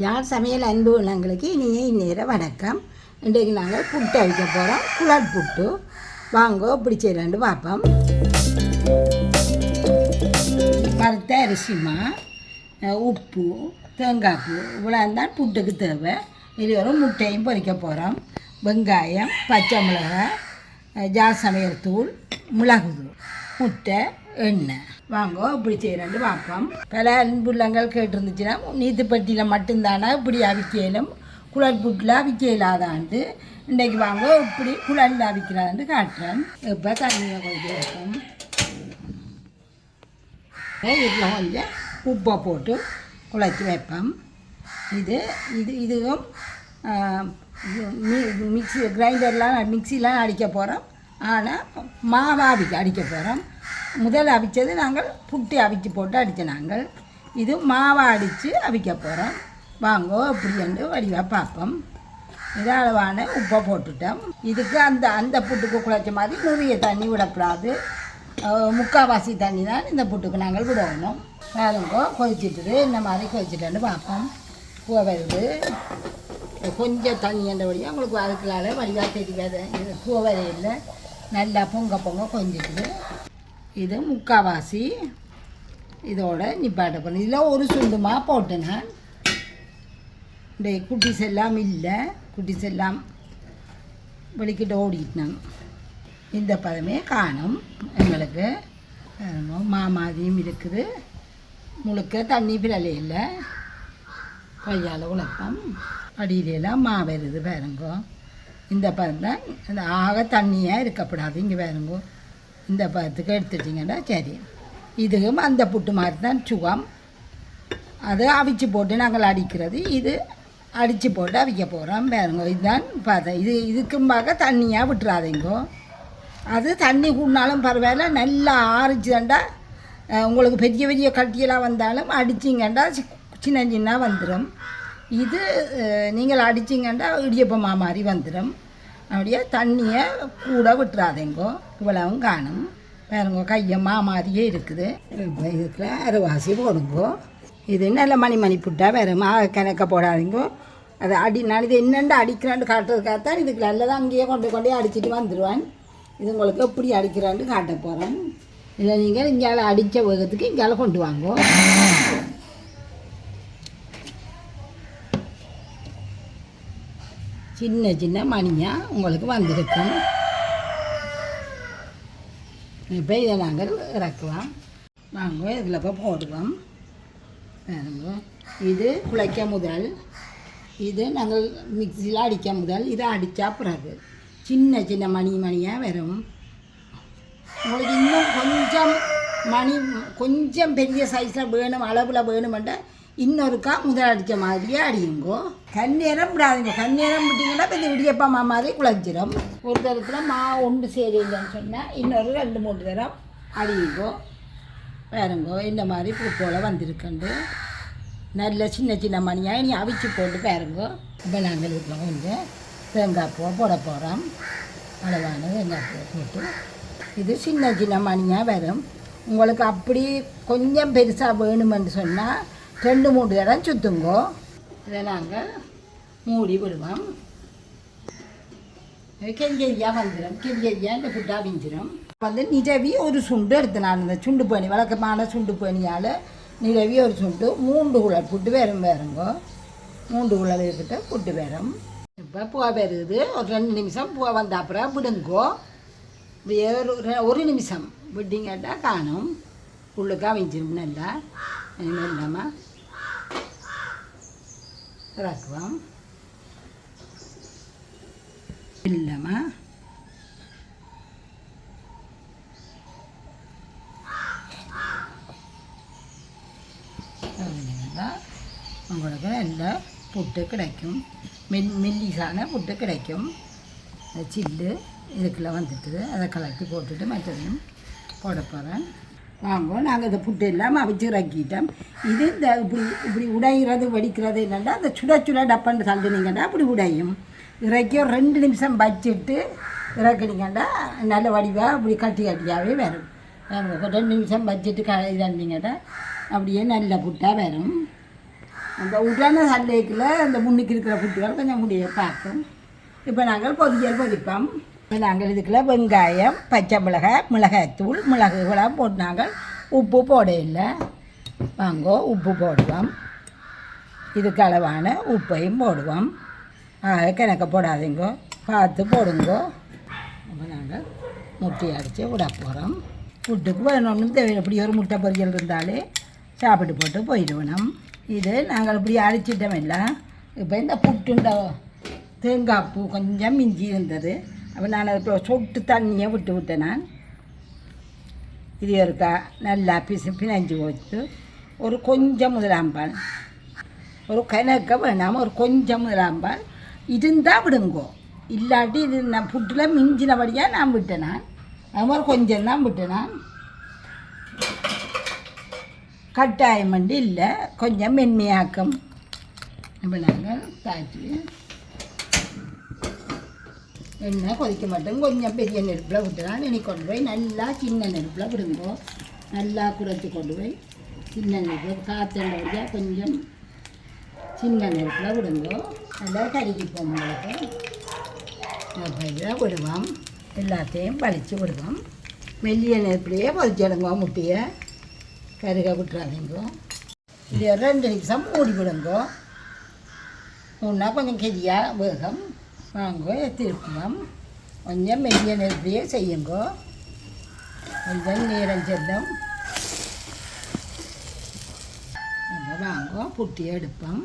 Jar சமையல் அன்பு உள்ளங்களுக்கு இனிய இந்நேர வணக்கம். இன்றைக்கு நாங்கள் புட்டு அவிக்க போகிறோம் குழல் புட்டு. வாங்கோ இப்படி செய்யலான்னு பார்ப்போம். வறுத்த அரிசிமா உப்பு தேங்காய் பூ இவ்வளோ தான் புட்டுக்கு தேவை. இது ஒரு முட்டையும் பொறிக்க போகிறோம் வெங்காயம் பச்சை மிளகாய் ஜார் சமையல் தூள் மிளகுதூள் முட்டை எண்ணெய் வாங்கோ இப்படி செய்கிறேன்னு பார்ப்போம் பல அன்புள்ளங்கள் கேட்டிருந்துச்சுன்னா நீத்துப்பட்டியில் மட்டும்தானே? இப்படி அவிக்கலும் குழல் புட்டில் அவிக்க இல்லாதாண்டு இன்றைக்கு வாங்க இப்படி குழலில் அவிக்கிறான்னு காட்டுறேன். இப்போ தண்ணியை கொஞ்சம் வைப்போம்? இதில் கொஞ்சம் உப்பை போட்டு குழச்சி வைப்போம். இது இது இதுவும் மிக்சி மிக்ஸி கிரைண்டர்லாம் மிக்சிலாம் அடிக்க போகிறோம் ஆனால் மாவாவிக்கு அடிக்க போகிறோம் முதல் அவிச்சது நாங்கள் புட்டி அவிச்சு போட்டு அடித்த நாங்கள். இது மாவை அடித்து அவிக்க போகிறோம் வாங்கோ இப்படி வடிவாக பார்ப்போம் இது அளவான உப்பை போட்டுட்டோம். இதுக்கு அந்த அந்த புட்டுக்கு குழைச்ச மாதிரி நிறைய தண்ணி விடக்கூடாது. முக்கால்வாசி தண்ணி தான் இந்த புட்டுக்கு நாங்கள் விடணும். அதுங்கோ கொதிச்சுட்டுது. இந்த மாதிரி கொதிச்சுட்டேன்னு பார்ப்போம் பூ வருது. கொஞ்சம் தண்ணி என்றபடியாக உங்களுக்கு அதுக்குள்ளால வடிவாக தெரியாது. இது பூ வரையில் நல்லா பொங்க பொங்க கொஞ்சிட்டுது இது முக்கால்வாசி இதோட நிப்பாட்ட போகணும் இதில் ஒரு சுண்டுமா போட்டேன் நான் இந்த குட்டிஸ் எல்லாம் இல்லை. குட்டிஸ் எல்லாம் வெளிக்கிட்ட ஓடிட்டாங்க இந்த பதமே காணும். எங்களுக்கு மாமாதியும் இருக்குது. முழுக்க தண்ணி பிறலை இல்லை. கையால் உழைப்போம் அடியிலெல்லாம் மா வருது பாருங்கோ. இந்த பதம் தான் இந்த ஆக தண்ணியாக இருக்கப்படாது. இங்கே பாருங்கோ. இந்த பதத்துக்கு எடுத்துட்டிங்கன்னா சரி. இதுவும் அந்த புட்டு மாதிரி தான் சுகம். அது அவிச்சு போட்டு நாங்கள் அடிக்கிறது. இது அடித்து போட்டு அவிக்க போகிறோம் பாருங்க இதுதான் பார்த்தேன் இது இதுக்கும் பார்க்க தண்ணியாக விட்டுறாதீங்கோ. அது தண்ணி கூடினாலும் பரவாயில்ல. நல்லா ஆறிச்சுதாண்டா உங்களுக்கு பெரிய பெரிய கட்டியெல்லாம் வந்தாலும் அடிச்சிங்கண்டா சின்ன சின்ன வந்துடும் இது நீங்கள் அடிச்சிங்கண்டா இடியப்பமா மாதிரி வந்துடும் அப்படியே தண்ணியை கூட விட்டுறாதேங்கோ. இவ்வளவும் காணும். பாருங்க கையை மாதிரியே இருக்குது. இதுக்குள்ள அரைவாசி போடுங்கோ. இது நல்ல மணி மணி புட்டா வேறு மா கணக்க போடாதீங்கோ. அது அடி நான் இது என்னென்று அடிக்கிறான்னு காட்டுறதுக்காகத்தான் இதுக்கு நல்லதாக அங்கேயே கொண்டு கொண்டே அடிச்சிட்டு வந்துடுவான் இது உங்களுக்கு எப்படி அடிக்கிறான்னு காட்ட போகிறேன் இதை நீங்கள் இங்கால அடித்த வேகத்துக்கு இங்கால கொண்டு வாங்கோ. சின்ன சின்ன மணியாக உங்களுக்கு வந்திருக்கும். இப்போ இதை நாங்கள் இறக்கலாம். வாங்க இதில் இப்போ போடுவோம். இது குழைக்க முதல். இது நாங்கள் மிக்சியில் அடிக்க முதல். இதை அடித்தா பிறகு சின்ன சின்ன மணி மணியாக வரும். உங்களுக்கு இன்னும் கொஞ்சம் மணி கொஞ்சம் பெரிய சைஸில் வேணும் அளவில் வேணுமெண்டா இன்னொருக்கா முதல் அடித்த மாதிரியே அடியுங்கோ. கண்ணேரம் விடாதீங்க. கண்ணேரம் விட்டிங்கன்னா இப்போ இந்த இடியப்பமா மாதிரி குழஞ்சிரும். ஒரு தரத்தில் மா ஒன்று சேரிங்கன்னு சொன்னால் இன்னொரு ரெண்டு மூணு தரம் அடியுங்கோ. பாருங்கோ இந்த மாதிரி பூ போல் வந்திருக்கண்டு. நல்ல சின்ன சின்ன மணியாக நீ அவிச்சு போட்டு பாருங்கோ. இப்போ நாங்கள் வீட்டில் கொஞ்சம் தேங்காய் பூவை போட போகிறோம் அளவான தேங்காய் பூவை போட்டு. இது சின்ன சின்ன மணியாக வரும். உங்களுக்கு அப்படி கொஞ்சம் பெருசாக வேணுமென்று சொன்னால் ரெண்டு மூணு இடம் சுற்றுங்கோ இதை நாங்கள் மூடி விடுவோம். கெஞ்சரியா வந்துடும் கெஞ்சரியா இந்த புட்டா விஞ்சிடும் வந்து நிரவி ஒரு சுண்டு எடுத்து நான் இந்த சுண்டு பனி வழக்கமான சுண்டு பனியால் நிரவி ஒரு சுண்டு மூன்று குழல் புட்டு வேறும் வேறுங்கோ. மூன்று குழல் இருக்கிட்ட புட்டு வேறும். இப்போ பூவா வருது. ஒரு ரெண்டு நிமிஷம் பூவா வந்த அப்புறம் விடுங்கோ. இப்படியே ஒரு ஒரு நிமிஷம். விட்டிங்கட்டா காணும். உள்ளுக்கா விஞ்சிடும் நல்லா. இல்லாமல் இறக்குவோம். இல்லைம்மா. அப்படின்னா உங்களுக்கு நல்ல புட்டு கிடைக்கும். மெல் மெல்லிசான புட்டு கிடைக்கும். சில்லு இதுக்குள்ள வந்துட்டுது அதை கலக்கி போட்டுட்டு மற்றதையும் போட போகிறேன் வாங்குவோம். நாங்கள் இந்த புட்டு இல்லாமல் அவிச்சு இறக்கிட்டோம். இது இந்த இப்படி இப்படி உடைகிறது வெடிக்கிறது என்னென்னா அந்த சுட சுட டப்பன்னு தள்ளுனீங்கன்னா அப்படி உடையும். இறக்கி ஒரு ரெண்டு நிமிஷம் வச்சுட்டு இறக்குனீங்கன்னா நல்ல வடிவாக அப்படி கட்டி கட்டியாகவே வரும். ரெண்டு நிமிஷம் வச்சுட்டு க இதீங்கன்னா அப்படியே நல்ல புட்டாக வரும். அந்த உடனே சல்லைக்குள்ள அந்த முன்னுக்கு இருக்கிற புட்டுகள் கொஞ்சம் முடிய பார்க்கும் இப்போ நாங்கள் பொதியல் பொதிப்போம். இப்போ நாங்கள் இதுக்குள்ள வெங்காயம் பச்சை மிளகாய் மிளகாய்த்தூள் மிளகு இதெல்லாம் போட்டு நாங்கள் உப்பு போட இல்லை வாங்கோ உப்பு போடுவோம். இதுக்கு அளவான உப்பையும் போடுவோம். ஆக கிணக்க போடாதீங்கோ. பார்த்து போடுங்கோ. அப்போ நாங்கள் முட்டை அடித்து விட போகிறோம் புட்டுக்கு வேணும்னு தேவை இப்படி ஒரு முட்டை பொரியல் இருந்தாலே சாப்பிட்டு போட்டு போயிடுவோம். இது நாங்கள் இப்படி அடிச்சிட்டோம் இல்லை. இப்போ இந்த புட்டுண்ட தேங்காய் பூ கொஞ்சம் மிஞ்சி இருந்தது. அப்போ நான் இப்போ சொட்டு தண்ணியை விட்டு விட்டேன் நான் இது இருக்கா நல்லா பிசு பிணைஞ்சு போச்சு ஒரு கொஞ்சம் முதலாம்பால் ஒரு கணக்க வேணாமல் ஒரு கொஞ்சம் முதலாம்பால் இருந்தால் விடுங்கோ இல்லாட்டி இது நான் புட்டில் மிஞ்சினபடியாக நான் விட்டேன் நான் அது மாதிரி கொஞ்சம் தான் விட்டேன் நான் கட்டாயம் வந்து இல்லை கொஞ்சம் மென்மையாக்கம் இப்போ நாங்கள் தாச்சி எண்ணெய் கொதிக்க மாட்டோம் கொஞ்சம் பெரிய நெருப்பில் விட்டுதான் இனி கொண்டு போய் நல்லா சின்ன நெருப்பில் விடுங்கோ நல்லா குறைச்சி கொண்டு போய் சின்ன நெருப்பில் காத்தண்டவரியாக கொஞ்சம் சின்ன நெருப்பில் விடுங்கோ நல்லா கருகிப்போம் உங்களுக்கு அப்படிதான் விடுவோம் எல்லாத்தையும் பழித்து விடுவோம் மெல்லிய நெருப்பிலேயே பொதிச்சிடுங்கோ முட்டையை கருக விட்டுறாதீங்கோ இது ரெண்டு நிமிஷம் மூடி விடுங்கோ மூணா கொஞ்சம் கெதியாக வேகம் வாங்கோ திருப்பம் கொஞ்சம் மெல்லிய நெருப்பையே செய்யுங்கோ. கொஞ்சம் நேரம் செல்லும். நம்ம வாங்கோ புட்டி எடுப்போம்.